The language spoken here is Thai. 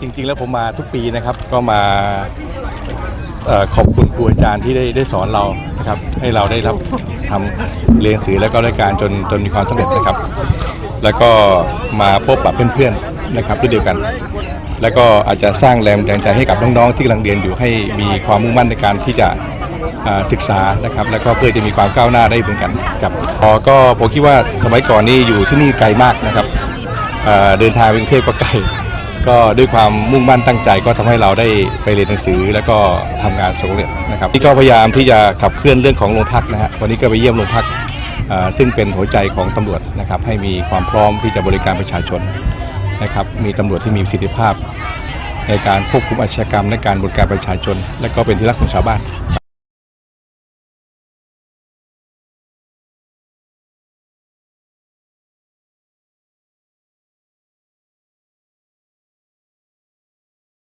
จริง ๆ แล้วผมมาทุกปีนะครับ ก็มาอขอบคุณครูอาจารย์ที่ได้ได้สอนเรานะครับ ให้เราได้รับทำเรียนสือแล้วก็รายการจนจนมีความสำเร็จนะครับ แล้วก็มาพบปะเพื่อนๆนะครับด้วยเดียวกัน แล้วก็อาจจะสร้างแรงบันดาลใจให้กับน้องๆที่กำลังเรียนอยู่ให้มีความมุ่งมั่นในการที่จะศึกษานะครับ แล้วก็เพื่อจะมีความก้าวหน้าได้เหมือนกันครับพอก็ผมคิดว่าสมัยก่อนนี่อยู่ที่นี่ไกลมากนะครับเดินทางไปกรุงเทพก็ไกล ก็ด้วยความมุ่งมั่นตั้งใจก็ทำให้เราได้ไปเรียนหนังสือ แล้วก็ทำงานสำเร็จนะครับที่ก็พยายามที่จะขับเคลื่อนเรื่องของโรงพักนะฮะวันนี้ก็ไปเยี่ยมโรงพักซึ่งเป็นหัวใจของตำรวจนะครับให้มีความพร้อมที่จะบริการประชาชนนะครับมีตำรวจที่มีประสิทธิภาพ ในการควบคุมอาชญากรรมในการบริการประชาชน และก็เป็นที่รักของชาวบ้าน